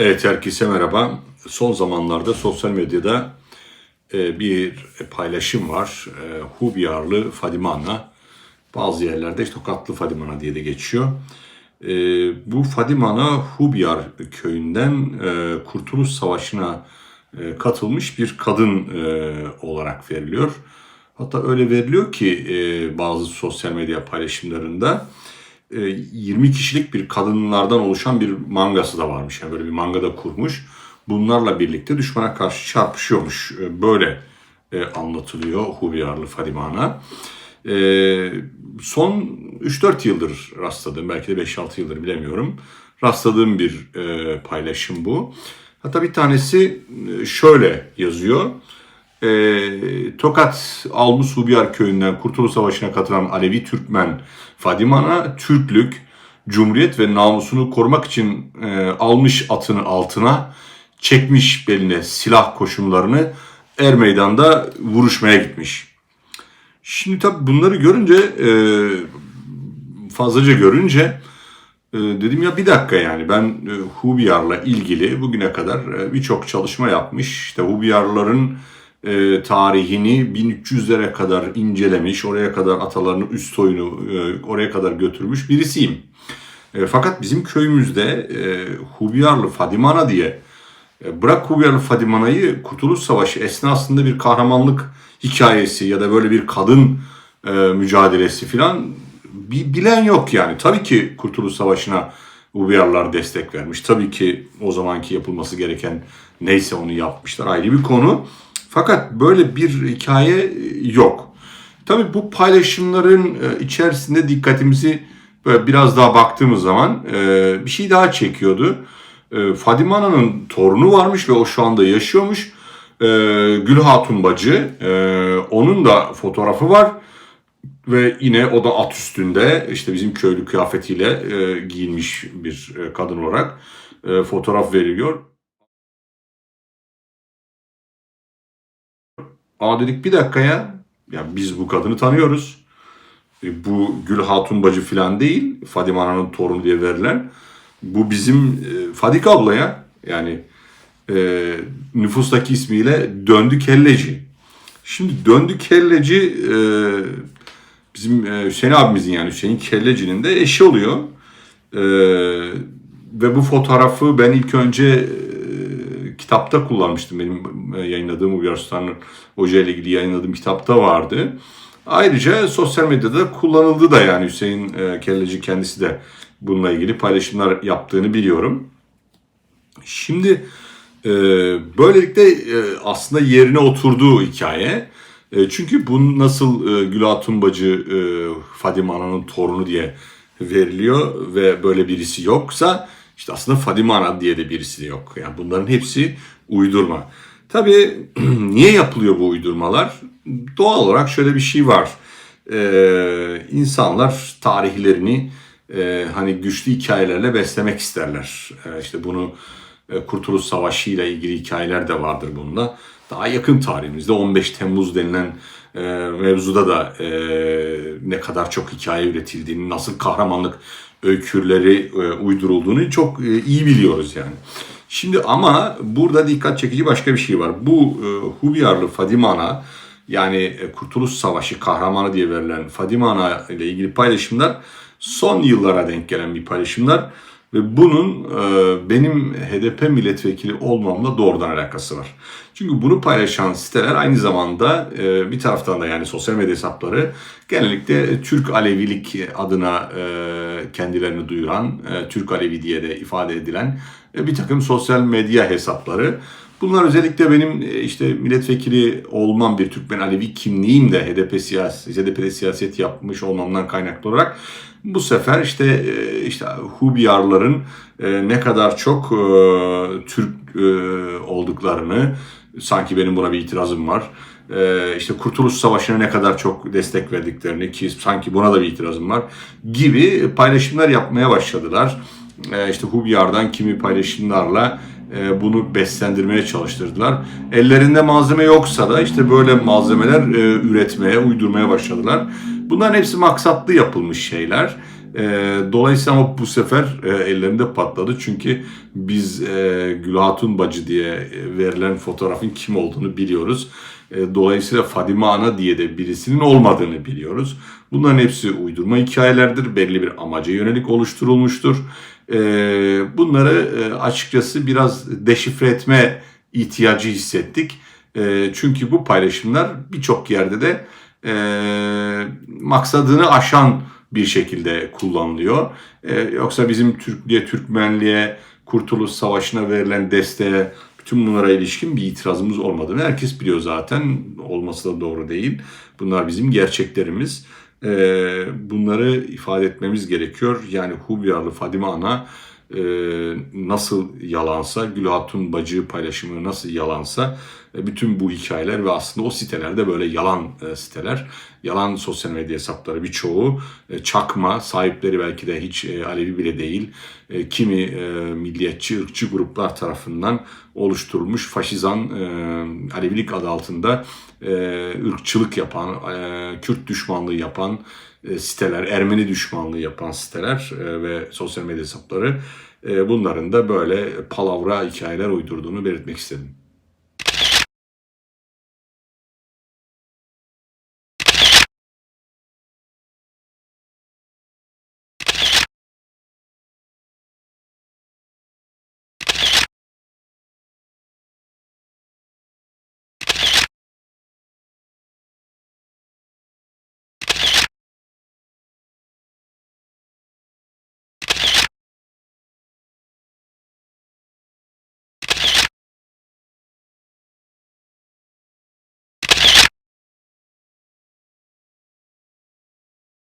Evet herkese merhaba. Son zamanlarda sosyal medyada e, bir paylaşım var. E, Hubyarlı Fadimana. Bazı yerlerde işte Tokatlı Fadimana diye de geçiyor. E, bu Fadimana Hubyar köyünden Kurtuluş Savaşı'na katılmış bir kadın olarak veriliyor. Hatta öyle veriliyor ki bazı sosyal medya paylaşımlarında 20 kişilik bir kadınlardan oluşan bir mangası da varmış. Yani böyle bir manga da kurmuş. Bunlarla birlikte düşmana karşı çarpışıyormuş. E, Böyle e, anlatılıyor Hubiyarlı Fadimana. E, son 3-4 yıldır rastladığım, belki de 5-6 yıldır bilemiyorum. Rastladığım bir e, paylaşım bu. Hatta bir tanesi e, şöyle yazıyor. E, Tokat Almus Hubiyar köyünden Kurtuluş Savaşı'na katılan Alevi Türkmen Fadiman'a Türklük, Cumhuriyet ve namusunu korumak için e, almış atını altına, çekmiş beline silah koşumlarını er meydanda vuruşmaya gitmiş. Şimdi tabii bunları görünce, e, fazlaca görünce e, dedim ya bir dakika yani ben e, Hubiyar'la ilgili bugüne kadar e, birçok çalışma yapmış. İşte Hubiyarların e, tarihini 1300'lere kadar incelemiş, oraya kadar atalarının üst soyunu e, oraya kadar götürmüş birisiyim. E, fakat bizim köyümüzde e, Hubiyarlı Fadimana diye e, bırak Hubiyarlı Fadimana'yı Kurtuluş Savaşı esnasında bir kahramanlık hikayesi ya da böyle bir kadın e, mücadelesi filan bir bilen yok yani. Tabii ki Kurtuluş Savaşı'na Hubiyarlar destek vermiş. Tabii ki o zamanki yapılması gereken neyse onu yapmışlar ayrı bir konu. Fakat böyle bir hikaye yok. Tabii bu paylaşımların e, içerisinde dikkatimizi böyle biraz daha baktığımız zaman e, bir şey daha çekiyordu. E, Fadime Ana'nın torunu varmış ve o şu anda yaşıyormuş. Gül Hatun bacı. Onun da fotoğrafı var. Ve yine o da at üstünde işte bizim köylü kıyafetiyle giyinmiş bir kadın olarak fotoğraf veriliyor. Aa dedik bir dakika ya. Ya biz bu kadını tanıyoruz. E, bu Gül Hatun bacı falan değil. Fadime Ana'nın torunu diye verilen. Bu bizim e, Fadik abla ya. Yani e, nüfustaki ismiyle Döndü Kelleci. Şimdi Döndü Kelleci e, bizim e, Hüseyin abimizin yani Hüseyin Kelleci'nin de eşi oluyor. E, ve bu fotoğrafı ben ilk önce kitapta kullanmıştım. Benim e, yayınladığım Uygar Sultan Hoca ile ilgili yayınladığım kitapta vardı. Ayrıca sosyal medyada kullanıldı da yani Hüseyin e, Kelleci kendisi de bununla ilgili paylaşımlar yaptığını biliyorum. Şimdi e, böylelikle aslında yerine oturduğu hikaye. Çünkü bu nasıl Gül Hatun Bacı Fadime Ana'nın torunu diye veriliyor ve böyle birisi yoksa işte aslında Fadime Ana diye de birisi de yok. Yani bunların hepsi uydurma. Tabii niye yapılıyor bu uydurmalar? Doğal olarak şöyle bir şey var. Ee, insanlar tarihlerini e, hani güçlü hikayelerle beslemek isterler. Ee, işte bunu e, Kurtuluş Savaşı ile ilgili hikayeler de vardır bunda. Daha yakın tarihimizde 15 Temmuz denilen e, mevzuda da e, ne kadar çok hikaye üretildiğini, nasıl kahramanlık öykürleri e, uydurulduğunu çok e, iyi biliyoruz yani. Şimdi ama burada dikkat çekici başka bir şey var. Bu e, Hubiyarlı Fadimana yani e, Kurtuluş Savaşı kahramanı diye verilen Fadimana ile ilgili paylaşımlar son yıllara denk gelen bir paylaşımlar. Ve bunun e, benim HDP milletvekili olmamla doğrudan alakası var. Çünkü bunu paylaşan siteler aynı zamanda e, bir taraftan da yani sosyal medya hesapları genellikle Türk Alevilik adına e, kendilerini duyuran, e, Türk Alevi diye de ifade edilen e, bir takım sosyal medya hesapları. Bunlar özellikle benim e, işte milletvekili olmam bir Türkmen Alevi kimliğim de HDP siyaset, HDP'de siyaset yapmış olmamdan kaynaklı olarak bu sefer işte e, işte Hubiyarların e, ne kadar çok Türk olduklarını sanki benim buna bir itirazım var. İşte Kurtuluş Savaşı'na ne kadar çok destek verdiklerini ki sanki buna da bir itirazım var gibi paylaşımlar yapmaya başladılar. İşte Hubiyar'dan kimi paylaşımlarla e, bunu beslendirmeye çalıştırdılar. Ellerinde malzeme yoksa da işte böyle malzemeler e, üretmeye, uydurmaya başladılar. Bunların hepsi maksatlı yapılmış şeyler. E, dolayısıyla ama bu sefer e, ellerinde patladı. Çünkü biz e, Gül Hatun Bacı diye verilen fotoğrafın kim olduğunu biliyoruz. E, dolayısıyla Fadime Ana diye de birisinin olmadığını biliyoruz. Bunların hepsi uydurma hikayelerdir. Belli bir amaca yönelik oluşturulmuştur. E, bunları e, açıkçası biraz deşifre etme ihtiyacı hissettik. Çünkü bu paylaşımlar birçok yerde de maksadını aşan bir şekilde kullanılıyor. Yoksa bizim Türklüğe, Türkmenliğe, Kurtuluş Savaşı'na verilen desteğe, bütün bunlara ilişkin bir itirazımız olmadığını herkes biliyor zaten. Olması da doğru değil. Bunlar bizim gerçeklerimiz. E, bunları ifade etmemiz gerekiyor. Yani Hubyarlı Fadime Ana e, nasıl yalansa, Gül Hatun bacı paylaşımı nasıl yalansa bütün bu hikayeler ve aslında o sitelerde böyle yalan e, siteler, yalan sosyal medya hesapları birçoğu. E, çakma, sahipleri belki de hiç e, Alevi bile değil, e, kimi e, milliyetçi, ırkçı gruplar tarafından oluşturulmuş faşizan e, Alevilik adı altında e, ırkçılık yapan, e, Kürt düşmanlığı yapan e, siteler, Ermeni düşmanlığı yapan siteler e, ve sosyal medya hesapları. E, bunların da böyle palavra hikayeler uydurduğunu belirtmek istedim.